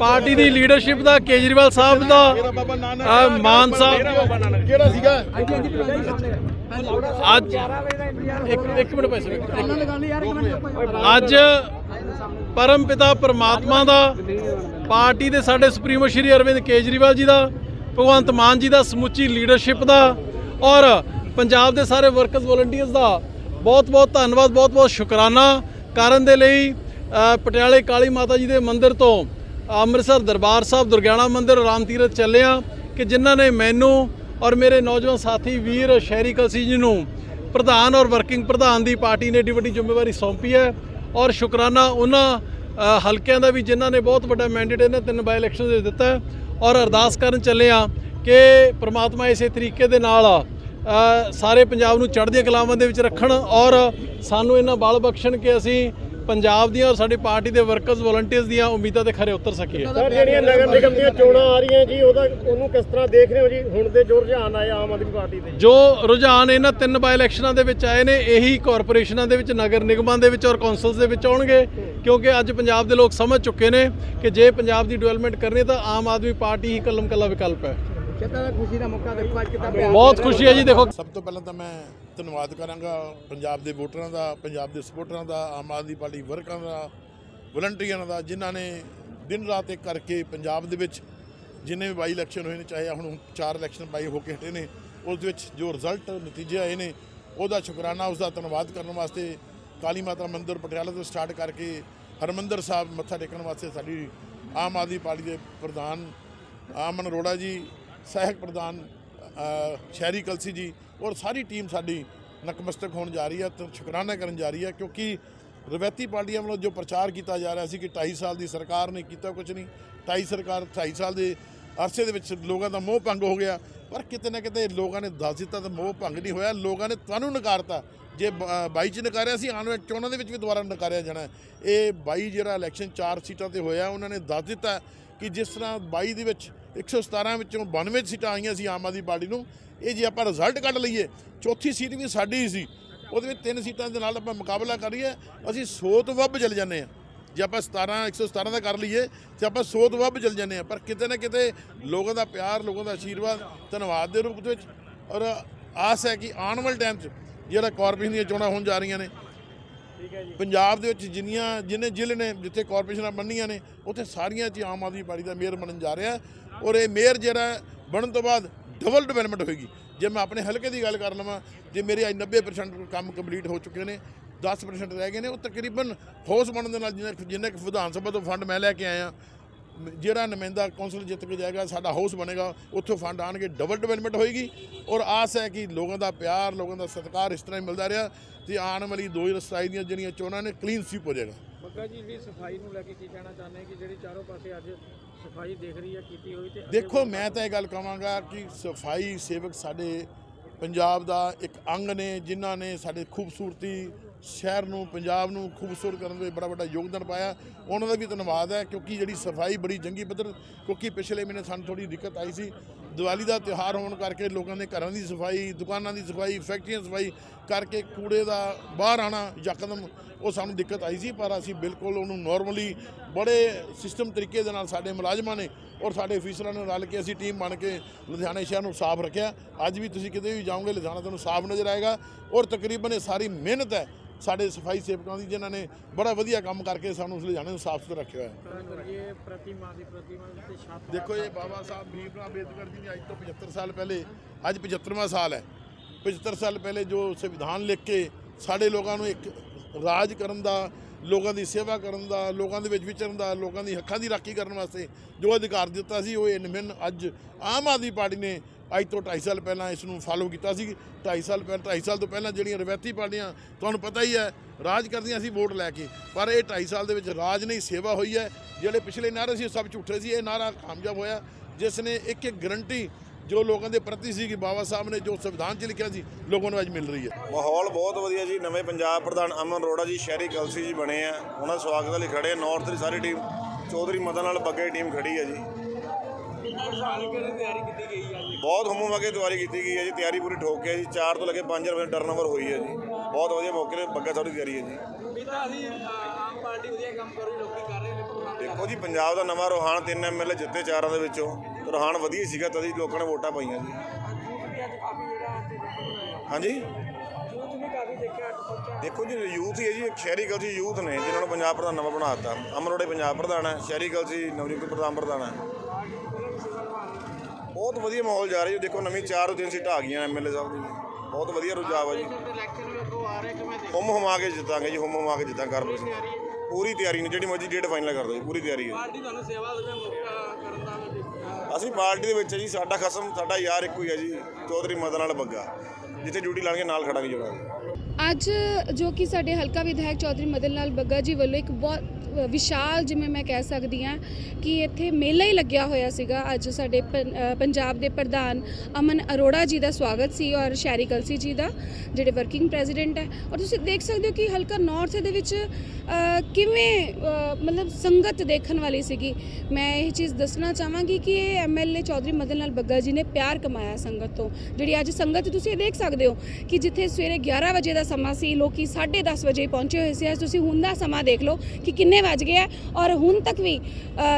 Party ਦੀ leadership ਦਾ ਕੇਜਰੀਵਾਲ ਸਾਹਿਬ ਦਾ ਮਾਨ ਸਾਹਿਬ। ਕਿਹੜਾ ਸੀਗਾ? ਅੱਜ ਇੱਕ ਇੱਕ ਮਿੰਟ ਪੈਸੇ ਅੱਜ ਪਰਮ ਪਿਤਾ ਪਰਮਾਤਮਾ ਦਾ ਪਾਰਟੀ ਦੇ ਸਾਡੇ ਸੁਪਰੀਮੋ ਸ਼੍ਰੀ ਅਰਵਿੰਦ ਕੇਜਰੀਵਾਲ ਜੀ ਦਾ ਭਗਵੰਤ ਮਾਨ ਜੀ ਦਾ ਸਮੁੱਚੀ ਲੀਡਰਸ਼ਿਪ ਦਾ ਔਰ ਪੰਜਾਬ ਦੇ ਸਾਰੇ ਵਰਕਰਸ ਵੋਲੰਟੀਅਰਸ ਦਾ ਬਹੁਤ ਬਹੁਤ ਧੰਨਵਾਦ ਬਹੁਤ ਬਹੁਤ ਸ਼ੁਕਰਾਨਾ ਕਰਨ ਦੇ ਲਈ ਪਟਿਆਲੇ ਕਾਲੀ ਮਾਤਾ ਜੀ ਦੇ ਮੰਦਿਰ ਤੋਂ ਅੰਮ੍ਰਿਤਸਰ ਦਰਬਾਰ ਸਾਹਿਬ, ਦੁਰਗਿਆਣਾ ਮੰਦਿਰ, ਰਾਮ ਤੀਰਥ ਚੱਲਿਆ ਕਿ ਜਿਨ੍ਹਾਂ ਨੇ ਮੈਨੂੰ ਔਰ ਮੇਰੇ ਨੌਜਵਾਨ ਸਾਥੀ ਵੀਰ ਸ਼ਹਿਰੀ ਕਲਸੀ ਜੀ ਨੂੰ ਪ੍ਰਧਾਨ ਔਰ ਵਰਕਿੰਗ ਪ੍ਰਧਾਨ ਦੀ ਪਾਰਟੀ ਨੇ ਏਡੀ ਵੱਡੀ ਜ਼ਿੰਮੇਵਾਰੀ ਸੌਂਪੀ ਹੈ ਔਰ ਸ਼ੁਕਰਾਨਾ ਉਹਨਾਂ ਹਲਕਿਆਂ ਦਾ ਵੀ ਜਿਨ੍ਹਾਂ ਨੇ ਬਹੁਤ ਵੱਡਾ ਮੈਂਡੇਟ ਇਹਨਾਂ ਤਿੰਨ ਬਾਈ ਇਲੈਕਸ਼ਨ ਦੇ ਦਿੱਤਾ ਔਰ ਅਰਦਾਸ ਕਰਨ ਚੱਲੇ ਆ ਕਿ ਪ੍ਰਮਾਤਮਾ ਇਸੇ ਤਰੀਕੇ ਦੇ ਨਾਲ ਸਾਰੇ ਪੰਜਾਬ ਨੂੰ ਚੜ੍ਹਦੀਆਂ ਕਲਾਵਾਂ ਦੇ ਵਿੱਚ ਰੱਖਣ ਔਰ ਸਾਨੂੰ ਇਹਨਾਂ ਬਲ ਬਖਸ਼ਣ ਕਿ ਅਸੀਂ ਪੰਜਾਬ ਦੀਆਂ ਔਰ ਸਾਡੀ ਪਾਰਟੀ ਦੇ ਵਰਕਰਸ ਵੋਲੰਟੀਅਰਸ ਦੀਆਂ ਉਮੀਦਾਂ ਤੇ ਖਰੇ ਉਤਰ ਸਕੀਏ। ਸਰ ਜਿਹੜੀਆਂ ਨਗਰ ਨਿਗਮ ਦੀਆਂ ਚੋਣਾਂ ਆ ਰਹੀਆਂ ਜੀ ਉਹਦਾ ਉਹਨੂੰ ਕਿਸ ਤਰ੍ਹਾਂ ਦੇਖ ਰਹੇ ਹੋ ਜੀ? ਹੁਣ ਦੇ ਜੋ ਰੁਝਾਨ ਆਏ ਆਮ ਆਦਮੀ ਪਾਰਟੀ ਦੇ। ਜੋ ਰੁਝਾਨ ਇਹਨਾਂ ਤਿੰਨ ਬਾਈ ਇਲੈਕਸ਼ਨਾਂ ਦੇ ਵਿੱਚ ਆਏ ਨੇ ਇਹੀ ਕਾਰਪੋਰੇਸ਼ਨਾਂ ਦੇ ਵਿੱਚ ਨਗਰ ਨਿਗਮਾਂ ਦੇ ਵਿੱਚ ਔਰ ਕੌਂਸਲਸ ਦੇ ਵਿੱਚ ਆਉਣਗੇ। ਕਿਉਂਕਿ ਅੱਜ ਪੰਜਾਬ ਦੇ ਲੋਕ ਸਮਝ ਚੁੱਕੇ ਨੇ ਕਿ ਜੇ ਪੰਜਾਬ ਦੀ ਡਿਵੈਲਪਮੈਂਟ ਕਰਨੀ ਤਾਂ ਆਮ ਆਦਮੀ ਪਾਰਟੀ ਹੀ ਕਲਮ ਕੱਲਾ ਵਿਕਲਪ ਹੈ। ਦਾ ਖੁਸ਼ੀ ਦਾ ਮੌਕਾ ਦੇਖੋ ਅੱਜ ਕਿਤਾ ਬਹੁਤ ਖੁਸ਼ੀ ਹੈ ਜੀ ਦੇਖੋ। ਸਭ ਤੋਂ ਪਹਿਲਾਂ ਤਾਂ ਮੈਂ ਧੰਨਵਾਦ ਕਰਾਂਗਾ ਪੰਜਾਬ ਦੇ ਵੋਟਰਾਂ ਦਾ ਪੰਜਾਬ ਦੇ ਸਪੋਰਟਰਾਂ ਦਾ ਆਮ ਆਦਮੀ ਪਾਰਟੀ ਵਰਕਰਾਂ ਦਾ ਵਲੰਟੀਅਰਾਂ ਦਾ ਜਿਨ੍ਹਾਂ ਨੇ ਦਿਨ ਰਾਤ ਇੱਕ ਕਰਕੇ ਪੰਜਾਬ ਦੇ ਵਿੱਚ ਜਿੰਨੇ ਵੀ ਬਾਈ ਇਲੈਕਸ਼ਨ ਹੋਏ ਨੇ ਚਾਹੇ ਹੁਣ ਚਾਰ ਇਲੈਕਸ਼ਨ ਬਾਈ ਹੋ ਕੇ ਹਟੇ ਨੇ ਉਸ ਦੇ ਵਿੱਚ ਜੋ ਰਿਜ਼ਲਟ ਨਤੀਜੇ ਆਏ ਨੇ ਉਹਦਾ ਸ਼ੁਕਰਾਨਾ ਉਸ ਦਾ ਧੰਨਵਾਦ ਕਰਨ ਵਾਸਤੇ ਕਾਲੀ ਮਾਤਾ ਮੰਦਿਰ ਪਟਿਆਲਾ ਤੋਂ ਸਟਾਰਟ ਕਰਕੇ ਹਰਮੰਦਰ ਸਾਹਿਬ ਮੱਥਾ ਟੇਕਣ ਵਾਸਤੇ ਸਾਡੀ ਆਮ ਆਦਮੀ ਪਾਰਟੀ ਦੇ ਪ੍ਰਧਾਨ ਆਮਨ ਅਰੋੜਾ ਜੀ ਸਹਾਇਕ ਪ੍ਰਧਾਨ ਸ਼ਹਿਰੀ ਕਲਸੀ ਜੀ ਔਰ ਸਾਰੀ ਟੀਮ ਸਾਡੀ ਨਕਮਸਤਕ ਹੋਣ ਜਾ ਰਹੀ ਹੈ ਤੇ ਸ਼ੁਕਰਾਨਾ ਕਰਨ ਜਾ ਰਹੀ ਹੈ ਕਿਉਂਕਿ ਰਵੈਤੀ ਪਾਰਟੀਆਂ ਵੱਲੋਂ ਜੋ ਪ੍ਰਚਾਰ ਕੀਤਾ ਜਾ ਰਿਹਾ ਸੀ ਕਿ 2.5 ਸਾਲ ਦੀ ਸਰਕਾਰ ਨੇ ਕੀਤਾ ਕੁਝ ਨਹੀਂ 2.5 ਸਰਕਾਰ 2.5 ਸਾਲ ਦੇ ਅਰਸੇ ਦੇ ਵਿੱਚ ਲੋਕਾਂ ਦਾ ਮੋਹ ਭੰਗ ਹੋ ਗਿਆ, ਪਰ ਕਿਤੇ ਨਾ ਕਿਤੇ ਲੋਕਾਂ ਨੇ ਦੱਸ ਦਿੱਤਾ ਤਾਂ ਮੋਹ ਭੰਗ ਨਹੀਂ ਹੋਇਆ, ਲੋਕਾਂ ਨੇ ਤੁਹਾਨੂੰ ਨਕਾਰਤਾ। ਜੇ ਬ- 22 ਚ ਨਕਾਰਿਆ ਸੀ, ਆਉਣ ਵਾਲੇ ਚੋਣਾਂ ਦੇ ਵਿੱਚ ਵੀ ਦੁਬਾਰਾ ਨਕਾਰਿਆ ਜਾਣਾ ਇਹ 22 ਜਿਹੜਾ ਇਲੈਕਸ਼ਨ 4 ਸੀਟਾਂ ਤੇ ਹੋਇਆ, ਉਹਨਾਂ ਨੇ ਦੱਸ ਦਿੱਤਾ ਕਿ ਜਿਸ ਤਰ੍ਹਾਂ 22 ਦੇ ਵਿੱਚ 117 ਵਿੱਚੋਂ 92 ਸੀਟਾਂ ਆਈਆਂ ਸੀ ਆਮ ਆਦਮੀ ਪਾਰਟੀ ਨੂੰ। ਇਹ ਜੇ ਆਪਾਂ ਰਿਜ਼ਲਟ ਕੱਢ ਲਈਏ ਚੌਥੀ ਸੀਟ ਵੀ ਸਾਡੀ ਹੀ ਸੀ। ਉਹਦੇ ਵਿੱਚ ਤਿੰਨ ਸੀਟਾਂ ਦੇ ਨਾਲ ਆਪਾਂ ਮੁਕਾਬਲਾ ਕਰੀਏ ਅਸੀਂ 100 ਤੋਂ ਵੱਧ ਚਲੇ ਜਾਂਦੇ ਆ ਜੇ ਆਪਾਂ 17 117 ਦਾ ਕਰ ਲਈਏ ਤੇ ਆਪਾਂ 100 ਤੋਂ ਵੱਧ ਚਲ ਜਾਂਦੇ ਆ ਪਰ ਕਿਤੇ ਨਾ ਕਿਤੇ ਲੋਕਾਂ ਦਾ ਪਿਆਰ ਲੋਕਾਂ ਦਾ ਆਸ਼ੀਰਵਾਦ ਧੰਨਵਾਦ ਦੇ ਰੂਪ ਦੇ ਵਿੱਚ ਔਰ ਆਸ ਹੈ ਕਿ ਆਉਣ ਵਾਲੇ ਟਾਈਮ 'ਚ ਜਿਹੜਾ ਕਾਰਪੋਰੇਸ਼ਨ ਦੀਆਂ ਚੋਣਾਂ ਹੋਣ ਜਾ ਰਹੀਆਂ ਨੇ ਪੰਜਾਬ ਦੇ ਵਿੱਚ ਜਿੰਨੀਆਂ ਜਿੰਨੇ ਜ਼ਿਲ੍ਹੇ ਨੇ ਜਿੱਥੇ ਕਾਰਪੋਰੇਸ਼ਨਾਂ ਬਣਨੀਆਂ ਨੇ ਉੱਥੇ ਸਾਰੀਆਂ 'ਚ ਆਮ ਆਦਮੀ ਪਾਰਟੀ ਦਾ ਮੇਅਰ ਬਣਨ ਜਾ ਰਿਹਾ। ਔਰ ਇਹ ਮੇਅਰ ਜਿਹੜਾ ਬਣਨ ਤੋਂ ਬਾਅਦ ਡਬਲ ਡਿਵੈਲਪਮੈਂਟ ਹੋਏਗੀ। ਜੇ ਮੈਂ ਆਪਣੇ ਹਲਕੇ ਦੀ ਗੱਲ ਕਰ ਲਵਾਂ, ਜੇ ਮੇਰੇ ਅੱਜ 90% ਕੰਮ ਕੰਪਲੀਟ ਹੋ ਚੁੱਕੇ ਨੇ 10% ਰਹਿ ਗਏ ਨੇ, ਉਹ ਤਕਰੀਬਨ ਹਾਊਸ ਬਣਨ ਦੇ ਨਾਲ ਜਿੰਨਾ ਜਿੰਨਾ ਕੁ ਵਿਧਾਨ ਸਭਾ ਤੋਂ ਫੰਡ ਮੈਂ ਲੈ ਕੇ ਆਇਆ, ਜਿਹੜਾ ਨੁਮਾਇੰਦਾ ਕੌਂਸਲ ਜਿੱਤ ਕੇ ਜਾਏਗਾ, ਸਾਡਾ ਹਾਊਸ ਬਣੇਗਾ, ਉੱਥੋਂ ਫੰਡ ਆਣਗੇ ਡਬਲ ਡਿਵੈਲਪਮੈਂਟ ਹੋਏਗੀ। ਔਰ ਆਸ ਹੈ ਕਿ ਲੋਕਾਂ ਦਾ ਪਿਆਰ, ਲੋਕਾਂ ਦਾ ਸਤਿਕਾਰ ਇਸ ਤਰ੍ਹਾਂ ਹੀ ਮਿਲਦਾ ਰਿਹਾ, ਤੇ ਆਉਣ ਵਾਲੀ 2027 ਦੀਆਂ ਜਿਹੜੀਆਂ ਚੋਣਾਂ ਨੇ ਕਲੀਨ ਸਵੀਪ ਹੋ ਜਾਏਗਾ। ਬੱਗਾ ਜੀ ਜਿਹੜੀ ਸਫ਼ਾਈ ਨੂੰ ਲੈ ਕੇ ਕੀ ਕਹਿਣਾ ਚਾਹੁੰਦੇ ਕਿ ਜਿਹੜੀ ਚਾਰੋਂ ਪਾਸੇ ਅੱਜ ਸਫ਼ਾਈ ਦੇਖ ਰਹੀ ਹੈ ਕੀਤੀ ਹੋਈ ਤੇ ਦੇਖੋ ਮੈਂ ਤਾਂ ਇਹ ਗੱਲ ਕਹਾਂਗਾ ਕਿ ਸਫ਼ਾਈ ਸੇਵਕ ਸਾਡੇ ਪੰਜਾਬ ਦਾ ਇੱਕ ਅੰਗ ਨੇ ਜਿਨ੍ਹਾਂ ਨੇ ਸਾਡੇ ਖੂਬਸੂਰਤੀ ਸ਼ਹਿਰ ਨੂੰ ਪੰਜਾਬ ਨੂੰ ਖੂਬਸੂਰਤ ਕਰਨ ਵਿੱਚ ਬੜਾ ਵੱਡਾ ਯੋਗਦਾਨ ਪਾਇਆ। ਉਹਨਾਂ ਦਾ ਵੀ ਧੰਨਵਾਦ ਹੈ ਕਿਉਂਕਿ ਜਿਹੜੀ ਸਫ਼ਾਈ ਬੜੀ ਜੰਗੀ ਪੱਧਰ ਕਿਉਂਕਿ ਪਿਛਲੇ ਮਹੀਨੇ ਸਾਨੂੰ ਥੋੜੀ ਦਿੱਕਤ ਆਈ ਸੀ। ਦੀਵਾਲੀ ਦਾ ਤਿਉਹਾਰ ਹੋਣ ਕਰਕੇ ਲੋਕਾਂ ਦੇ ਘਰਾਂ ਦੀ ਸਫ਼ਾਈ ਦੁਕਾਨਾਂ ਦੀ ਸਫ਼ਾਈ ਫੈਕਟਰੀਆਂ ਦੀ ਸਫ਼ਾਈ ਕਰਕੇ ਕੂੜੇ ਦਾ ਬਾਹਰ ਆਣਾ ਯਕਦਮ ਉਹ ਸਾਨੂੰ ਦਿੱਕਤ ਆਈ ਸੀ ਪਰ ਅਸੀਂ ਬਿਲਕੁਲ ਉਹਨੂੰ ਨਾਰਮਲੀ ਬੜੇ ਸਿਸਟਮ ਤਰੀਕੇ ਦੇ ਨਾਲ ਸਾਡੇ ਮੁਲਾਜ਼ਮਾਂ ਨੇ ਔਰ ਸਾਡੇ ਅਫੀਸਰਾਂ ਨੇ ਰਲ ਕੇ ਅਸੀਂ ਟੀਮ ਬਣ ਕੇ ਲੁਧਿਆਣਾ ਸ਼ਹਿਰ ਨੂੰ ਸਾਫ਼ ਰੱਖਿਆ। ਅੱਜ ਵੀ ਤੁਸੀਂ ਕਿਤੇ ਵੀ ਜਾਓਗੇ ਲੁਧਿਆਣਾ ਤੁਹਾਨੂੰ ਸਾਫ਼ ਨਜ਼ਰ ਆਏਗਾ ਔਰ ਤਕਰੀਬਨ ਇਹ ਸਾਰੀ ਮਿਹਨਤ ਹੈ ਸਾਡੇ ਸਫ਼ਾਈ ਸੇਵਕਾਂ ਦੀ ਜਿਨ੍ਹਾਂ ਨੇ ਬੜਾ ਵਧੀਆ ਕੰਮ ਕਰਕੇ ਸਾਨੂੰ ਉਸ ਲੁਧਿਆਣੇ ਨੂੰ ਸਾਫ਼ ਸੁਥਰਾ ਰੱਖਿਆ ਹੋਇਆ ਹੈ। ਦੀ ਦੇਖੋ ਇਹ ਬਾਬਾ ਸਾਹਿਬ ਭੀਮਰਾਵ ਅੰਬੇਦਕਰ ਜੀ ਨੇ ਅੱਜ ਤੋਂ 75 ਸਾਲ ਪਹਿਲੇ, ਅੱਜ 75ਵਾਂ ਸਾਲ ਹੈ। 75 ਸਾਲ ਪਹਿਲੇ ਜੋ ਸੰਵਿਧਾਨ ਲਿਖ ਕੇ ਸਾਡੇ ਲੋਕਾਂ ਨੂੰ ਇੱਕ ਰਾਜ ਕਰਨ ਦਾ, ਲੋਕਾਂ ਦੀ ਸੇਵਾ ਕਰਨ ਦਾ, ਲੋਕਾਂ ਦੇ ਵਿੱਚ ਵਿਚਰਨ ਦਾ, ਲੋਕਾਂ ਦੀ ਹੱਕਾਂ ਦੀ ਰਾਖੀ ਕਰਨ ਵਾਸਤੇ ਜੋ ਅਧਿਕਾਰ ਦਿੱਤਾ ਸੀ, ਉਹ ਇਹ ਨਿਮਨ ਅੱਜ ਆਮ ਆਦਮੀ ਪਾਰਟੀ ਨੇ ਅੱਜ ਤੋਂ 2.5 ਸਾਲ ਪਹਿਲਾਂ ਇਸ ਨੂੰ ਫਾਲੋ ਕੀਤਾ ਸੀ। 2.5 ਸਾਲ ਪਹਿਲਾਂ 2.5 ਸਾਲ ਤੋਂ ਪਹਿਲਾਂ ਜਿਹੜੀਆਂ ਰਵਾਇਤੀ ਪਾਰਟੀਆਂ, ਤੁਹਾਨੂੰ ਪਤਾ ਹੀ ਹੈ, ਰਾਜ ਕਰਦੀਆਂ ਸੀ ਵੋਟ ਲੈ ਕੇ। ਪਰ ਇਹ 2.5 ਸਾਲ ਦੇ ਵਿੱਚ ਰਾਜ ਨਹੀਂ, ਸੇਵਾ ਹੋਈ ਹੈ। ਜਿਹੜੇ ਪਿਛਲੇ ਨਾਅਰੇ ਸੀ, ਉਹ ਸਭ ਝੂਠੇ ਸੀ। ਇਹ ਨਾਅਰਾ ਕਾਮਯਾਬ ਹੋਇਆ। ਜਿਸ ਨੇ ਇੱਕ ਇੱਕ ਗਰੰਟੀ ਜੋ ਲੋਕਾਂ ਦੇ ਪ੍ਰਤੀ ਸੀ ਕਿ ਬਾਬਾ ਸਾਹਿਬ ਨੇ ਜੋ ਸੰਵਿਧਾਨ 'ਚ ਲਿਖਿਆ ਸੀ ਲੋਕਾਂ ਨੂੰ ਅੱਜ ਮਿਲ ਰਹੀ ਹੈ। ਮਾਹੌਲ ਬਹੁਤ ਵਧੀਆ ਜੀ ਨਵੇਂ ਪੰਜਾਬ ਪ੍ਰਧਾਨ ਅਮਨ ਅਰੋੜਾ ਜੀ ਸ਼ਹਿਰੀ ਕਲਸੀ ਜੀ ਬਣੇ ਆ। ਉਹਨਾਂ ਦਾ ਸਵਾਗਤ ਲਈ ਖੜੇ ਆ। ਨਾਰਥ ਦੀ ਸਾਰੀ ਟੀਮ ਚੌਧਰੀ ਮਦਨ ਲਾਲ ਬੱਗੇ ਦੀ ਟੀਮ ਖੜੀ ਹੈ ਜੀ। ਬਹੁਤ ਹਮੂ ਵਗੇ ਤਿਆਰੀ ਕੀਤੀ ਗਈ ਹੈ ਜੀ ਤਿਆਰੀ ਪੂਰੀ ਠੋਕ ਕੇ ਜੀ 4 ਤੋਂ ਲੈ ਕੇ 5 ਰੁਪਏ ਟਰਨਓਵਰ ਹੋਈ ਹੈ ਜੀ। ਬਹੁਤ ਵਧੀਆ ਮੌਕੇ ਤੇ ਬੱਗਾ ਸਾਡੀ ਤਿਆਰੀ ਹੈ ਜੀ। ਪਿਤਾ ਅਸੀਂ ਆਮ ਪਾਰਟੀ ਵਧੀਆ ਕੰਮ ਕਰ ਰਹੀ ਲੋਕੀ ਕਰ ਰਹੇ ਨੇ ਪ੍ਰੋਗਰਾਮ। ਦੇਖੋ ਜੀ ਪੰਜਾਬ ਦਾ ਨਵਾਂ ਰੋਹਾਨ ਤਿੰਨ ਐਮਐਲਏ ਜਿੱਤੇ ਚਾਰਾਂ ਦੇ ਵਿੱਚੋਂ। ਰੁਹਾਨ ਵਧੀਆ ਹੀ ਸੀਗਾ, ਤਦੀ ਲੋਕਾਂ ਨੇ ਵੋਟਾਂ ਪਾਈਆਂ ਜੀ ਹਾਂਜੀ? ਦੇਖੋ ਜੀ, ਯੂਥ ਹੀ ਹੈ ਜੀ, ਸ਼ਹਿਰੀ ਕਲਸੀ ਯੂਥ ਨੇ, ਜਿਨ੍ਹਾਂ ਨੂੰ ਪੰਜਾਬ ਪ੍ਰਧਾਨ ਨਵਾਂ ਬਣਾ ਦਿੱਤਾ। ਅਮਰੋੜੇ ਪੰਜਾਬ ਪ੍ਰਧਾਨ ਹੈ, ਸ਼ਹਿਰੀ ਕਲਸੀ ਨਵਨੀਤ ਪ੍ਰਧਾਨ ਪ੍ਰਧਾਨ ਹੈ। ਬਹੁਤ ਵਧੀਆ ਮਾਹੌਲ ਜਾ ਰਿਹਾ ਜੀ, ਦੇਖੋ ਨਵੀਂ ਚਾਰ ਤਿੰਨ ਸੀਟਾਂ ਆ ਗਈਆਂ ਐਮਐਲਏ ਸਾਹਿਬ ਦੀ। ਬਹੁਤ ਵਧੀਆ ਰੁਝਾਵ ਹੈ ਜੀ। ਇਲੈਕਸ਼ਨ ਵੀ ਹੁਮ ਹੁਮਾ ਕੇ ਜਿੱਤਾਂਗੇ ਜੀ, ਹੁਮ ਹੁਮਾ ਕੇ ਜਿੱਤਾਂ ਕਾਰਪੋਰੇਸ਼ਨ ਪੂਰੀ ਤਿਆਰੀ ਨੇ, ਜਿਹੜੀ ਮਰਜ਼ੀ ਡੇਟ ਫਾਈਨਲ ਕਰ ਦਿਓ ਜੀ, ਪੂਰੀ ਤਿਆਰੀ ਹੈ। ਪਾਰਟੀ ਤੁਹਾਨੂੰ ਸੇਵਾ ਕਰਨ ਅਸੀਂ ਪਾਰਟੀ ਦੇ ਵਿੱਚ ਜੀ, ਸਾਡਾ ਖਸਮ, ਸਾਡਾ ਯਾਰ ਇੱਕੋ ਹੀ ਹੈ ਜੀ, ਚੌਧਰੀ ਮਦਨ ਲਾਲ ਬੱਗਾ। ਜਿੱਥੇ ਡਿਊਟੀ ਲਾਣਗੇ ਨਾਲ ਖੜਾਂਗੇ ਜੁੜਾਂਗੇ ਅੱਜ ਜੋ ਕਿ ਸਾਡੇ ਹਲਕਾ ਵਿਧਾਇਕ ਚੌਧਰੀ ਮਦਨ ਲਾਲ ਬੱਗਾ ਜੀ ਵੱਲੋਂ ਇੱਕ ਬਹੁਤ ਵਿਸ਼ਾਲ, ਜਿਵੇਂ ਮੈਂ ਕਹਿ ਸਕਦੀ ਹਾਂ, ਕਿ ਇੱਥੇ ਮੇਲਾ ਹੀ ਲੱਗਿਆ ਹੋਇਆ ਸੀਗਾ। ਅੱਜ ਸਾਡੇ ਪੰ- ਪੰਜਾਬ ਦੇ ਪ੍ਰਧਾਨ ਅਮਨ ਅਰੋੜਾ ਜੀ ਦਾ ਸਵਾਗਤ ਸੀ ਔਰ ਸ਼ੈਰੀ ਕਲਸੀ ਜੀ ਦਾ, ਜਿਹੜੇ ਵਰਕਿੰਗ ਪ੍ਰੈਜ਼ੀਡੈਂਟ ਹੈ। ਔਰ ਤੁਸੀਂ ਦੇਖ ਸਕਦੇ ਹੋ ਕਿ ਹਲਕਾ ਨਾਰਥ ਦੇ ਵਿੱਚ ਕਿਵੇਂ ਮਤਲਬ ਸੰਗਤ ਦੇਖਣ ਵਾਲੀ ਸੀਗੀ। ਮੈਂ ਇਹ ਚੀਜ਼ ਦੱਸਣਾ ਚਾਹਾਂਗੀ ਕਿ ਇਹ ਐਮਐਲਏ ਚੌਧਰੀ ਮਦਨ ਲਾਲ ਬੱਗਾ ਜੀ ਨੇ ਪਿਆਰ ਕਮਾਇਆ ਸੰਗਤ ਤੋਂ। ਜਿਹੜੀ ਅੱਜ ਸੰਗਤ, ਤੁਸੀਂ ਇਹ ਦੇਖ ਸਕਦੇ ਹੋ ਕਿ ਜਿੱਥੇ ਸਵੇਰੇ 11 ਵਜੇ ਦਾ ਸਮਾਂ ਸੀ, ਲੋਕੀ 10:30 ਵਜੇ ਪਹੁੰਚੇ ਹੋਏ ਸੀ। ਅੱਜ ਤੁਸੀਂ ਹੁਣ ਦਾ ਸਮਾਂ ਦੇਖ ਲਓ ਕਿ ਕਿੰਨੇ ਵੱਜ ਗਏ ਹੈ ਔਰ ਹੁਣ ਤੱਕ ਵੀ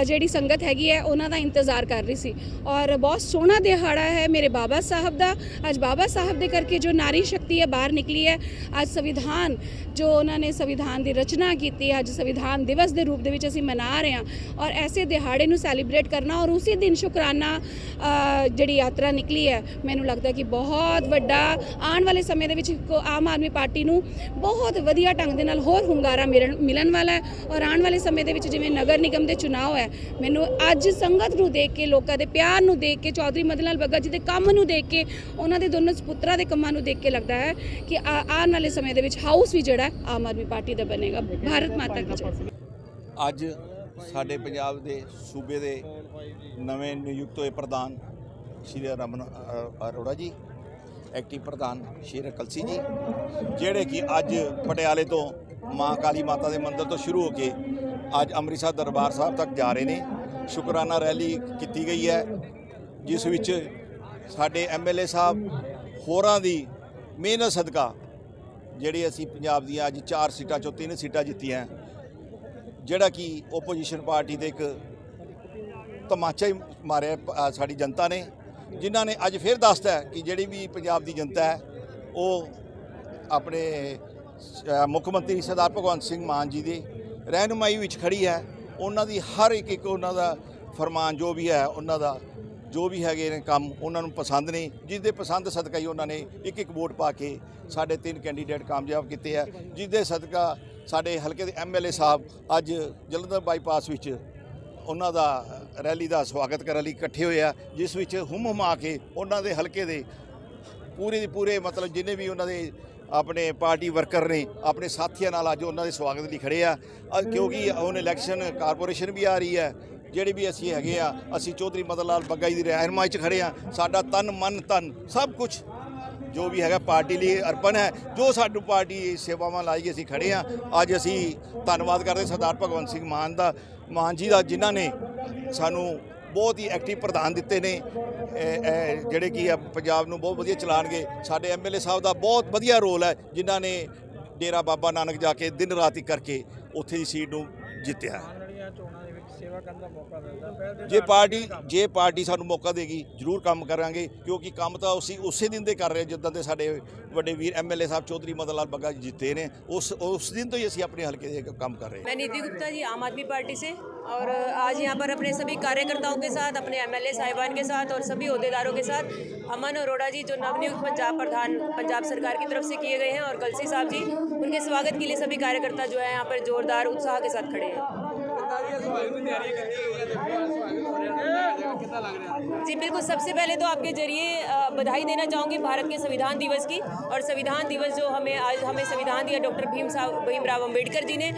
ਜਿਹੜੀ ਸੰਗਤ ਹੈਗੀ ਹੈ, ਉਹਨਾਂ ਦਾ ਇੰਤਜ਼ਾਰ ਕਰ ਰਹੀ ਸੀ। ਔਰ ਬਹੁਤ ਸੋਹਣਾ ਦਿਹਾੜਾ ਹੈ ਮੇਰੇ ਬਾਬਾ ਸਾਹਿਬ ਦਾ। ਅੱਜ ਬਾਬਾ ਸਾਹਿਬ ਦੇ ਕਰਕੇ ਜੋ ਨਾਰੀ ਸ਼ਕਤੀ ਹੈ ਬਾਹਰ ਨਿਕਲੀ ਹੈ, ਅੱਜ ਸੰਵਿਧਾਨ, ਜੋ ਉਹਨਾਂ ਨੇ ਸੰਵਿਧਾਨ ਦੀ ਰਚਨਾ ਕੀਤੀ ਅੱਜ ਸੰਵਿਧਾਨ ਦਿਵਸ ਦੇ ਰੂਪ ਦੇ ਵਿੱਚ ਅਸੀਂ ਮਨਾ ਰਹੇ ਹਾਂ। ਔਰ ਐਸੇ ਦਿਹਾੜੇ ਨੂੰ ਸੈਲੀਬ੍ਰੇਟ ਕਰਨਾ ਔਰ ਉਸੇ ਦਿਨ ਸ਼ੁਕਰਾਨਾ ਜਿਹੜੀ ਯਾਤਰਾ ਨਿਕਲੀ ਹੈ ਮੈਨੂੰ ਲੱਗਦਾ ਕਿ ਬਹੁਤ ਵੱਡਾ ਆਉਣ ਵਾਲੇ ਸਮੇਂ ਦੇ ਵਿੱਚ ਆਮ ਆਦਮੀ ਪਾਰਟੀ ਨੂੰ ਬਹੁਤ ਵਧੀਆ ਢੰਗ ਦੇ ਨਾਲ ਹੋਰ ਹੁੰਗਾਰਾ ਮਿਲਣ ਵਾਲਾ ਹੈ ਔਰ ਆਉਣ ਵਾਲੇ ਸਮੇਂ ਦੇ ਵਿੱਚ ਜਿਵੇਂ ਨਗਰ ਨਿਗਮ ਦੇ ਚੁਣਾਵ ਹੈ ਮੈਨੂੰ ਅੱਜ ਸੰਗਤ ਨੂੰ ਦੇਖ ਕੇ ਲੋਕਾਂ ਦੇ ਪਿਆਰ ਨੂੰ ਦੇਖ ਕੇ ਚੌਧਰੀ ਮਦਨ ਲਾਲ ਬੱਗਾ ਜੀ ਦੇ ਕੰਮ ਨੂੰ ਦੇਖ ਕੇ ਉਹਨਾਂ ਦੇ ਦੋਨੋਂ ਸਪੁੱਤਰਾਂ ਦੇ ਕੰਮਾਂ ਨੂੰ ਦੇਖ ਕੇ ਲੱਗਦਾ ਹੈ ਕਿ ਆਉਣ ਵਾਲੇ ਸਮੇਂ ਦੇ ਵਿੱਚ ਹਾਊਸ ਵੀ ਜਿਹੜਾ ਆਮ ਆਦਮੀ ਪਾਰਟੀ ਦਾ ਬਣੇਗਾ ਭਾਰਤ ਮਾਤਾ ਕੀ ਜੈ ਅੱਜ ਸਾਡੇ ਪੰਜਾਬ ਦੇ ਸੂਬੇ ਦੇ ਨਵੇਂ ਨਿਯੁਕਤ ਹੋਏ ਪ੍ਰਧਾਨ ਸ਼੍ਰੀ ਰਮਨ ਅਰੋੜਾ ਜੀ, ਐਕਟਿਵ ਪ੍ਰਧਾਨ ਸ਼੍ਰੀ ਕਲਸੀ ਜੀ, ਜਿਹੜੇ ਕਿ ਅੱਜ ਪਟਿਆਲੇ ਤੋਂ ਮਾਂ ਕਾਲੀ ਮਾਤਾ ਦੇ ਮੰਦਿਰ ਤੋਂ ਸ਼ੁਰੂ ਹੋ ਕੇ ਅੱਜ ਅੰਮ੍ਰਿਤਸਰ ਦਰਬਾਰ ਸਾਹਿਬ ਤੱਕ ਜਾ ਰਹੇ ਨੇ। ਸ਼ੁਕਰਾਨਾ ਰੈਲੀ ਕੀਤੀ ਗਈ ਹੈ, ਜਿਸ ਵਿੱਚ ਸਾਡੇ ਐਮਐਲਏ ਸਾਹਿਬ ਹੋਰਾਂ ਦੀ ਮਿਹਨਤ ਸਦਕਾ, ਜਿਹੜੀ ਅਸੀਂ ਪੰਜਾਬ ਦੀਆਂ ਅੱਜ ਚਾਰ ਸੀਟਾਂ ਚੋਂ ਤਿੰਨ ਸੀਟਾਂ ਜਿੱਤੀਆਂ ਜਿਹੜਾ ਕਿ ਓਪੋਜੀਸ਼ਨ ਪਾਰਟੀ ਦੇ ਇੱਕ ਤਮਾਚਾ ਹੀ ਮਾਰਿਆ ਸਾਡੀ ਜਨਤਾ ਨੇ, ਜਿਨ੍ਹਾਂ ਨੇ ਅੱਜ ਫਿਰ ਦੱਸਤਾ ਕਿ ਜਿਹੜੀ ਵੀ ਪੰਜਾਬ ਦੀ ਜਨਤਾ ਹੈ, ਉਹ ਆਪਣੇ ਮੁੱਖ ਮੰਤਰੀ ਸਰਦਾਰ ਭਗਵੰਤ ਸਿੰਘ ਮਾਨ ਜੀ ਦੀ ਰਹਿਨੁਮਾਈ ਵਿੱਚ ਖੜੀ ਹੈ। ਉਹਨਾਂ ਦੀ ਹਰ ਇੱਕ ਇੱਕ ਉਹਨਾਂ ਦਾ ਫਰਮਾਨ ਜੋ ਵੀ ਹੈ, ਉਹਨਾਂ ਦਾ ਜੋ ਵੀ ਹੈਗੇ ਨੇ ਕੰਮ ਉਹਨਾਂ ਨੂੰ ਪਸੰਦ ਨੇ ਜਿਸ ਦੇ ਪਸੰਦ ਸਦਕਾ ਹੀ ਉਹਨਾਂ ਨੇ ਇੱਕ ਇੱਕ ਵੋਟ ਪਾ ਕੇ ਸਾਡੇ ਤਿੰਨ ਕੈਂਡੀਡੇਟ ਕਾਮਯਾਬ ਕੀਤੇ ਆ ਜਿਸ ਦੇ ਸਦਕਾ ਸਾਡੇ ਹਲਕੇ ਦੇ ਐਮਐਲਏ ਸਾਹਿਬ ਅੱਜ ਜਲੰਧਰ ਬਾਈਪਾਸ ਵਿੱਚ ਉਹਨਾਂ ਦਾ ਰੈਲੀ ਦਾ ਸਵਾਗਤ ਕਰਨ ਲਈ ਇਕੱਠੇ ਹੋਏ ਆ, ਜਿਸ ਵਿੱਚ ਹੁਮ ਹੁਮਾ ਕੇ ਉਹਨਾਂ ਦੇ ਹਲਕੇ ਦੇ ਪੂਰੇ ਦੇ ਪੂਰੇ ਮਤਲਬ ਜਿੰਨੇ ਵੀ ਉਹਨਾਂ ਦੇ ਆਪਣੇ ਪਾਰਟੀ ਵਰਕਰ ਨੇ, ਆਪਣੇ ਸਾਥੀਆਂ ਨਾਲ ਅੱਜ ਉਹਨਾਂ ਦੇ ਸਵਾਗਤ ਲਈ ਖੜੇ ਆ। ਅੱਜ ਕਿਉਂਕਿ ਹੁਣ ਇਲੈਕਸ਼ਨ ਕਾਰਪੋਰੇਸ਼ਨ ਵੀ ਆ ਰਹੀ ਹੈ, ਜਿਹੜੇ ਵੀ ਅਸੀਂ ਹੈਗੇ ਆ, ਅਸੀਂ ਚੌਧਰੀ ਮਦਨ ਲਾਲ ਬੱਗਾ ਜੀ ਦੀ ਰਹਿਨਮਾਈ 'ਚ ਖੜੇ ਆ। ਸਾਡਾ ਤਨ ਮਨ ਤਨ ਸਭ ਕੁਝ ਜੋ ਵੀ ਹੈਗਾ ਪਾਰਟੀ ਲਈ ਅਰਪਣ ਹੈ, ਜੋ ਸਾਨੂੰ ਪਾਰਟੀ ਸੇਵਾਵਾਂ ਲਾਈ ਅਸੀਂ ਖੜੇ ਆ ਅੱਜ ਅਸੀਂ ਧੰਨਵਾਦ ਕਰਦੇ ਸਰਦਾਰ ਭਗਵੰਤ ਸਿੰਘ ਮਾਨ ਦਾ, ਮਾਨ ਜੀ ਦਾ, ਜਿਨ੍ਹਾਂ ਨੇ ਸਾਨੂੰ ਬਹੁਤ ਹੀ ਐਕਟਿਵ ਪ੍ਰਧਾਨ ਦਿੱਤੇ ਨੇ। ਜਿਹੜੇ ਕਿ ਪੰਜਾਬ ਨੂੰ ਬਹੁਤ ਵਧੀਆ ਚਲਾਣਗੇ। ਸਾਡੇ ਐਮਐਲਏ ਸਾਹਿਬ ਦਾ ਬਹੁਤ ਵਧੀਆ ਰੋਲ ਹੈ, ਜਿਨ੍ਹਾਂ ਨੇ ਡੇਰਾ ਬਾਬਾ ਨਾਨਕ ਜਾ ਕੇ ਦਿਨ ਰਾਤ ਇੱਕ ਕਰਕੇ ਉੱਥੇ ਦੀ ਸੀਟ ਨੂੰ ਜਿੱਤਿਆ। ਆਉਣ ਵਾਲੀਆਂ ਚੋਣਾਂ ਦੇ ਵਿੱਚ ਸੇਵਾ ਕਰਨ ਦਾ ਮੌਕਾ ਮਿਲਦਾ ਪਹਿਲ ਦੇ ਜੇ ਆਧਾਰ ਤੇ ਪਾਰਟੀ ਕੰਮ। ਜੇ ਪਾਰਟੀ ਸਾਨੂੰ ਮੌਕਾ ਦੇਗੀ ਜ਼ਰੂਰ ਕੰਮ ਕਰਾਂਗੇ ਕਿਉਂਕਿ ਕੰਮ ਤਾਂ ਅਸੀਂ ਉਸੇ ਦਿਨ ਦੇ ਕਰ ਰਹੇ ਜਿੱਦਾਂ ਦੇ ਸਾਡੇ ਵੱਡੇ ਵੀਰ ਐਮਐਲਏ ਸਾਹਿਬ ਚੌਧਰੀ ਮਦਨ ਲਾਲ ਬੱਗਾ ਜੀ ਜਿੱਤੇ ਨੇ ਉਸ ਉਸ ਦਿਨ ਤੋਂ ਹੀ ਅਸੀਂ ਆਪਣੇ ਹਲਕੇ ਦੇ ਕੰਮ ਕਰ ਰਹੇ ਹਾਂ मैं निधि गुप्ता जी आम आदमी पार्टी से और आज यहाँ पर अपने सभी कार्यकर्ताओं के साथ अपने एमएलए साहिबान के साथ और सभी अहदेदारों के साथ अमन अरोड़ा जी जो नवनियुक्त पंजाब प्रधान पंजाब सरकार की तरफ से किए गए हैं और कलसी साहब जी उनके स्वागत के लिए सभी कार्यकर्ता जो है यहाँ पर जोरदार उत्साह के साथ खड़े हैं நிறைய கருத்துக்கள் जी, बिल्कुल। सबसे पहले तो आपके ज़रिए बधाई देना चाहूँगी भारत के संविधान दिवस की और संविधान दिवस जो हमें आज हमें संविधान दिया, डॉक्टर भीम साहब भीमराव अंबेडकर जी ने।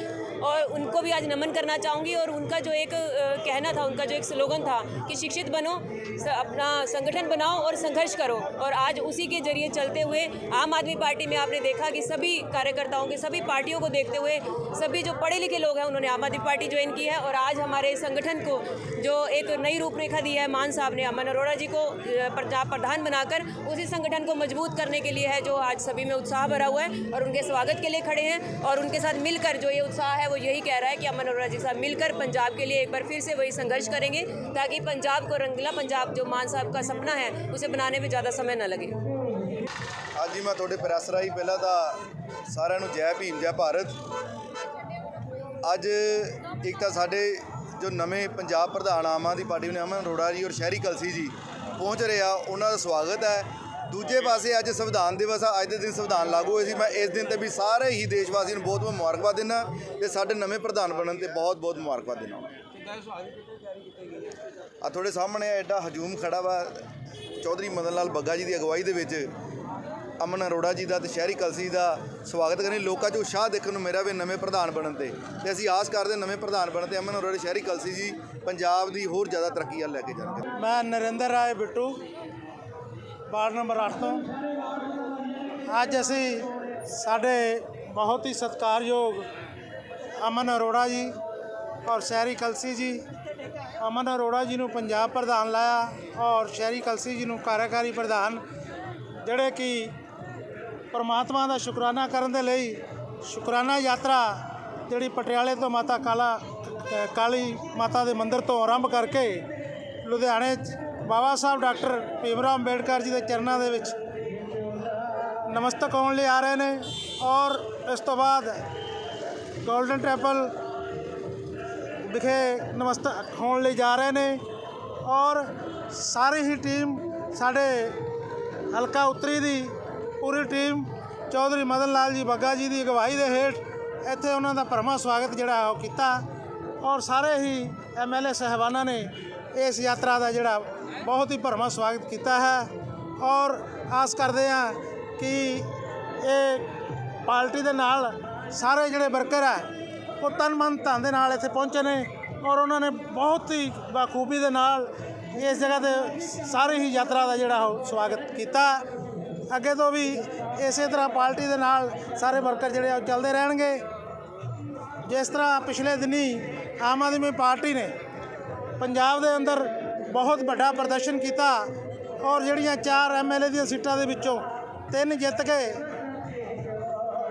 और उनको भी आज नमन करना चाहूँगी और उनका जो एक कहना था, उनका जो एक स्लोगन था कि शिक्षित बनो अपना संगठन बनाओ और संघर्ष करो। और आज उसी के ज़रिए चलते हुए आम आदमी पार्टी में आपने देखा कि सभी कार्यकर्ताओं के, सभी पार्टियों को देखते हुए सभी जो पढ़े लिखे लोग हैं, उन्होंने आम आदमी पार्टी ज्वाइन की है। और आज हमारे संगठन को जो एक नई रूपरेखा दी है है मान साहब ने अमन अरोड़ा जी को अ, पंजाब प्रधान बनाकर उसी संगठन को मजबूत करने के लिए है जो आज सभी में उत्साह भरा हुआ है और उनके स्वागत के लिए खड़े हैं और उनके साथ मिलकर जो ये उत्साह है वो यही कह रहा है कि अमन अरोड़ा जी के साथ मिलकर पंजाब के लिए एक बार फिर से वही संघर्ष करेंगे ताकि पंजाब को रंगला पंजाब जो मान साहब का सपना है उसे बनाने में ज़्यादा समय न लगे ਅੱਜ ਹੀ ਮੈਂ ਤੁਹਾਡੇ ਪ੍ਰੈਸ ਰਾਹੀਂ ਪਹਿਲਾਂ ਤਾਂ ਸਾਰਿਆਂ ਨੂੰ ਜੈ ਭੀਮ ਜੈ ਭਾਰਤ ਅੱਜ ਇੱਕ ਤਾਂ ਸਾਡੇ ਜੋ ਨਵੇਂ ਪੰਜਾਬ ਪ੍ਰਧਾਨ ਆਮ ਆਦਮੀ ਪਾਰਟੀ ਨੇ ਅਮਨ ਅਰੋੜਾ ਜੀ ਔਰ ਸ਼ਹਿਰੀ ਕਲਸੀ ਜੀ ਪਹੁੰਚ ਰਹੇ ਆ, ਉਹਨਾਂ ਦਾ ਸਵਾਗਤ ਹੈ। ਦੂਜੇ ਪਾਸੇ ਅੱਜ ਸੰਵਿਧਾਨ ਦਿਵਸ ਆ, ਅੱਜ ਦੇ ਦਿਨ ਸੰਵਿਧਾਨ ਲਾਗੂ ਹੋਏ ਸੀ। ਮੈਂ ਇਸ ਦਿਨ ਤੇ ਵੀ ਸਾਰੇ ਹੀ ਦੇਸ਼ ਵਾਸੀਆਂ ਨੂੰ ਬਹੁਤ ਬਹੁਤ ਮੁਬਾਰਕਬਾਦ ਦਿੰਦਾ ਤੇ ਸਾਡੇ ਨਵੇਂ ਪ੍ਰਧਾਨ ਬਣਨ ਤੇ ਬਹੁਤ ਬਹੁਤ ਮੁਬਾਰਕਬਾਦ ਦਿੰਦਾ ਆ, ਤੁਹਾਡੇ ਸਾਹਮਣੇ ਐਡਾ ਹਜੂਮ ਖੜਾ ਵਾ। ਚੌਧਰੀ ਮਦਨ ਲਾਲ ਬੱਗਾ ਜੀ ਦੀ ਅਗਵਾਈ ਦੇ ਵਿੱਚ ਅਮਨ ਅਰੋੜਾ ਜੀ ਦਾ ਤੇ ਸ਼ਹਿਰੀ ਕਲਸੀ ਦਾ ਸਵਾਗਤ ਕਰਨੀ ਲੋਕਾਂ 'ਚ ਉਤਸ਼ਾਹ ਦੇਖਣ ਨੂੰ ਮੇਰਾ ਵੀ ਨਵੇਂ ਪ੍ਰਧਾਨ ਬਣਨ ਤੇ। ਤੇ ਅਸੀਂ ਆਸ ਕਰਦੇ ਨਵੇਂ ਪ੍ਰਧਾਨ ਬਣਨ ਤੇ ਅਮਨ ਅਰੋੜਾ ਸ਼ਹਿਰੀ ਕਲਸੀ ਜੀ ਪੰਜਾਬ ਦੀ ਹੋਰ ਜ਼ਿਆਦਾ ਤਰੱਕੀ ਵੱਲ ਲੈ ਕੇ ਜਾਣਗੇ। ਮੈਂ ਨਰਿੰਦਰ ਰਾਏ ਬਿੱਟੂ, ਵਾਰਡ ਨੰਬਰ 8 ਤੋਂ। ਅੱਜ ਅਸੀਂ ਸਾਡੇ ਬਹੁਤ ਹੀ ਸਤਿਕਾਰਯੋਗ ਅਮਨ ਅਰੋੜਾ ਜੀ ਔਰ ਸ਼ਹਿਰੀ ਕਲਸੀ ਜੀ, ਅਮਨ ਅਰੋੜਾ ਜੀ ਨੂੰ ਪੰਜਾਬ ਪ੍ਰਧਾਨ ਲਾਇਆ ਔਰ ਸ਼ਹਿਰੀ ਕਲਸੀ ਜੀ ਨੂੰ ਕਾਰਜਕਾਰੀ ਪ੍ਰਧਾਨ, ਜਿਹੜੇ ਕਿ ਪਰਮਾਤਮਾ ਦਾ ਸ਼ੁਕਰਾਨਾ ਕਰਨ ਦੇ ਲਈ ਸ਼ੁਕਰਾਨਾ ਯਾਤਰਾ ਜਿਹੜੀ ਪਟਿਆਲੇ ਤੋਂ ਮਾਤਾ ਕਾਲਾ ਕਾਲੀ ਮਾਤਾ ਦੇ ਮੰਦਿਰ ਤੋਂ ਆਰੰਭ ਕਰਕੇ ਲੁਧਿਆਣੇ 'ਚ ਬਾਬਾ ਸਾਹਿਬ ਡਾਕਟਰ ਭੀਮ ਰਾਓ ਅੰਬੇਡਕਰ ਜੀ ਦੇ ਚਰਨਾਂ ਦੇ ਵਿੱਚ ਨਮਸਤਕ ਹੋਣ ਲਈ ਆ ਰਹੇ ਨੇ ਔਰ ਇਸ ਤੋਂ ਬਾਅਦ ਗੋਲਡਨ ਟੈਂਪਲ ਵਿਖੇ ਨਮਸਤਕ ਹੋਣ ਲਈ ਜਾ ਰਹੇ ਨੇ ਔਰ ਸਾਰੀ ਹੀ ਟੀਮ ਸਾਡੇ ਹਲਕਾ ਉੱਤਰੀ ਦੀ ਪੂਰੀ ਟੀਮ ਚੌਧਰੀ ਮਦਨ ਲਾਲ ਜੀ ਬੱਗਾ ਜੀ ਦੀ ਅਗਵਾਈ ਦੇ ਹੇਠ ਇੱਥੇ ਉਹਨਾਂ ਦਾ ਭਰਮਾ ਸਵਾਗਤ ਜਿਹੜਾ ਉਹ ਕੀਤਾ ਔਰ ਸਾਰੇ ਹੀ ਐਮਐਲਏ ਸਹਿਬਾਨਾਂ ਨੇ ਇਸ ਯਾਤਰਾ ਦਾ ਜਿਹੜਾ ਬਹੁਤ ਹੀ ਭਰਮਾ ਸਵਾਗਤ ਕੀਤਾ ਹੈ ਔਰ ਆਸ ਕਰਦੇ ਹਾਂ ਕਿ ਇਹ ਪਾਰਟੀ ਦੇ ਨਾਲ ਸਾਰੇ ਜਿਹੜੇ ਵਰਕਰ ਹੈ, ਉਹ ਤਨ ਮਨ ਧਨ ਦੇ ਨਾਲ ਇੱਥੇ ਪਹੁੰਚੇ ਨੇ ਔਰ ਉਹਨਾਂ ਨੇ ਬਹੁਤ ਹੀ ਬਾਖੂਬੀ ਦੇ ਨਾਲ ਇਸ ਜਗ੍ਹਾ ਤੇ ਸਾਰੇ ਹੀ ਯਾਤਰਾ ਦਾ ਜਿਹੜਾ ਉਹ ਸਵਾਗਤ ਕੀਤਾ। ਅੱਗੇ ਤੋਂ ਵੀ ਇਸੇ ਤਰ੍ਹਾਂ ਪਾਰਟੀ ਦੇ ਨਾਲ ਸਾਰੇ ਵਰਕਰ ਜਿਹੜੇ ਆ ਉਹ ਚੱਲਦੇ ਰਹਿਣਗੇ। ਜਿਸ ਤਰ੍ਹਾਂ ਪਿਛਲੇ ਦਿਨੀ ਆਮ ਆਦਮੀ ਪਾਰਟੀ ਨੇ ਪੰਜਾਬ ਦੇ ਅੰਦਰ ਬਹੁਤ ਵੱਡਾ ਪ੍ਰਦਰਸ਼ਨ ਕੀਤਾ ਔਰ ਜਿਹੜੀਆਂ ਚਾਰ ਐਮਐਲਏ ਦੀਆਂ ਸੀਟਾਂ ਦੇ ਵਿੱਚੋਂ ਤਿੰਨ ਜਿੱਤ ਕੇ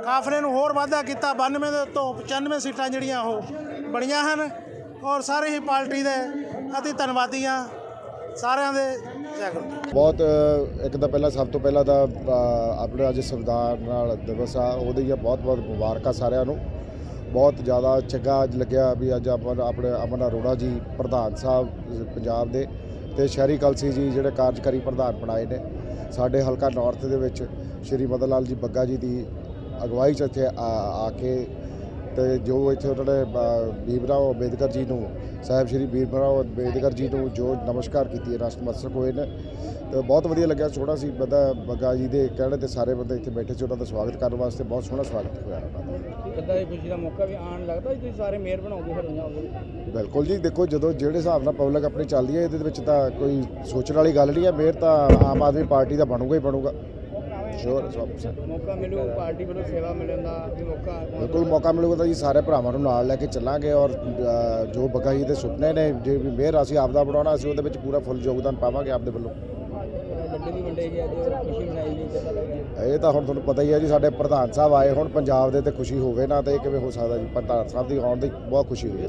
ਕਾਫਲੇ ਨੂੰ ਹੋਰ ਵਾਧਾ ਕੀਤਾ 92 ਦੇ ਤੋਂ 95 ਸੀਟਾਂ ਜਿਹੜੀਆਂ ਉਹ ਬਣੀਆਂ ਹਨ ਔਰ ਸਾਰੇ ਹੀ ਪਾਰਟੀ ਦੇ ਅਤੀ ਧੰਨਵਾਦੀ ਹਾਂ। ਸਾਰਿਆਂ ਦੇ ਜੈ ਬਹੁਤ ਇੱਕ ਤਾਂ ਪਹਿਲਾਂ ਸਭ ਤੋਂ ਪਹਿਲਾਂ ਤਾਂ ਆਪਣੇ ਅੱਜ ਸੰਵਿਧਾਨ ਨਾਲ ਦਿਵਸ ਆ ਉਹਦੀਆਂ ਬਹੁਤ ਬਹੁਤ ਮੁਬਾਰਕਾਂ ਸਾਰਿਆਂ ਨੂੰ। ਬਹੁਤ ਜ਼ਿਆਦਾ ਚੰਗਾ ਅੱਜ ਲੱਗਿਆ ਵੀ ਅੱਜ ਆਪਾਂ ਆਪਣੇ ਅਮਨ ਅਰੋੜਾ ਜੀ ਪ੍ਰਧਾਨ ਸਾਹਿਬ ਪੰਜਾਬ ਦੇ ਤੇ ਸ਼ਹਿਰੀ ਕਲਸੀ ਜੀ ਜਿਹੜੇ ਕਾਰਜਕਾਰੀ ਪ੍ਰਧਾਨ ਬਣਾਏ ਨੇ। ਸਾਡੇ ਹਲਕਾ ਨਾਰਥ ਦੇ ਵਿੱਚ ਸ਼੍ਰੀ ਮਦਨ ਲਾਲ ਜੀ ਬੱਗਾ ਜੀ ਦੀ ਅਗਵਾਈ 'ਚ ਇੱਥੇ ਆ ਆ ਕੇ ਤੇ ਜੋ ਇੱਥੇ ਉਹਨਾਂ ਨੇ ਅ, ਭੀਮ ਰਾਓ ਅੰਬੇਦਕਰ ਜੀ ਨੂੰ ਸਾਹਿਬ ਸ਼੍ਰੀ ਭੀਮ ਰਾਓ ਅੰਬੇਦਕਰ ਜੀ ਨੂੰ ਜੋ ਨਮਸਕਾਰ ਕੀਤੀ ਹੈ ਨਤਮਸਤਕ ਹੋਏ ਨੇ ਤੇ ਬਹੁਤ ਵਧੀਆ ਲੱਗਿਆ ਸੋਹਣਾ ਸੀ ਬੰਦਾ ਬੱਗਾ ਜੀ ਦੇ ਕਹਿਣੇ ਤੇ ਸਾਰੇ ਬੰਦੇ ਇੱਥੇ ਬੈਠੇ ਸੀ ਉਹਨਾਂ ਦਾ ਸਵਾਗਤ ਕਰਨ ਵਾਸਤੇ ਬਹੁਤ ਸੋਹਣਾ ਸਵਾਗਤ ਹੋਇਆ ਕਿੱਦਾਂ ਦੀ ਖੁਸ਼ੀ ਦਾ ਮੌਕਾ ਵੀ ਆਉਣ ਲੱਗਦਾ ਜੀ ਤੁਸੀਂ ਸਾਰੇ ਮੇਅਰ ਬਣਾਉਂਦੇ ਫਿਰ ਦੇ ਬਿਲਕੁਲ ਜੀ ਦੇਖੋ ਜਦੋਂ ਜਿਹੜੇ ਹਿਸਾਬ ਨਾਲ ਪਬਲਿਕ ਆਪਣੀ ਚੱਲਦੀ ਹੈ ਇਹਦੇ ਵਿੱਚ ਤਾਂ ਕੋਈ ਸੋਚਣ ਵਾਲੀ ਗੱਲ ਨਹੀਂ ਹੈ ਮੇਅਰ ਤਾਂ ਆਮ ਆਦਮੀ ਪਾਰਟੀ ਦਾ ਬਣੂਗਾ ਹੀ ਬਣੂਗਾ। ਸ਼ੋਰ 100% ਮੌਕਾ ਮਿਲੂ ਪਾਰਟੀ ਵੱਲੋਂ ਸੇਵਾ ਮਿਲਣ ਦਾ ਵੀ ਮੌਕਾ ਬਿਲਕੁਲ ਮੌਕਾ ਮਿਲੂਗਾ ਤਾਂ ਜੀ ਸਾਰੇ ਭਰਾਵਾਂ ਨੂੰ ਨਾਲ ਲੈ ਕੇ ਚੱਲਾਂਗੇ ਔਰ ਜੋ ਜੀ ਦੇ ਸੁਪਨੇ ਨੇ ਜੇ ਵੀ ਮੇਅਰ ਅਸੀਂ ਆਪਦਾ ਬਣਾਉਣਾ ਅਸੀਂ ਉਹਦੇ ਵਿੱਚ ਪੂਰਾ ਫੁੱਲ ਯੋਗਦਾਨ ਪਾਵਾਂਗੇ ਆਪਦੇ ਵੱਲੋਂ। ਇਹ ਤਾਂ ਹੁਣ ਤੁਹਾਨੂੰ ਪਤਾ ਹੀ ਹੈ ਜੀ ਸਾਡੇ ਪ੍ਰਧਾਨ ਸਾਹਿਬ ਆਏ ਹੁਣ ਪੰਜਾਬ ਦੇ ਤੇ ਖੁਸ਼ੀ ਹੋਵੇ ਨਾ ਤੇ ਇਹ ਕਿਵੇਂ ਹੋ ਸਕਦਾ ਜੀ? ਪ੍ਰਧਾਨ ਸਾਹਿਬ ਦੀ ਆਉਣ ਦੀ ਬਹੁਤ ਖੁਸ਼ੀ ਹੋਈ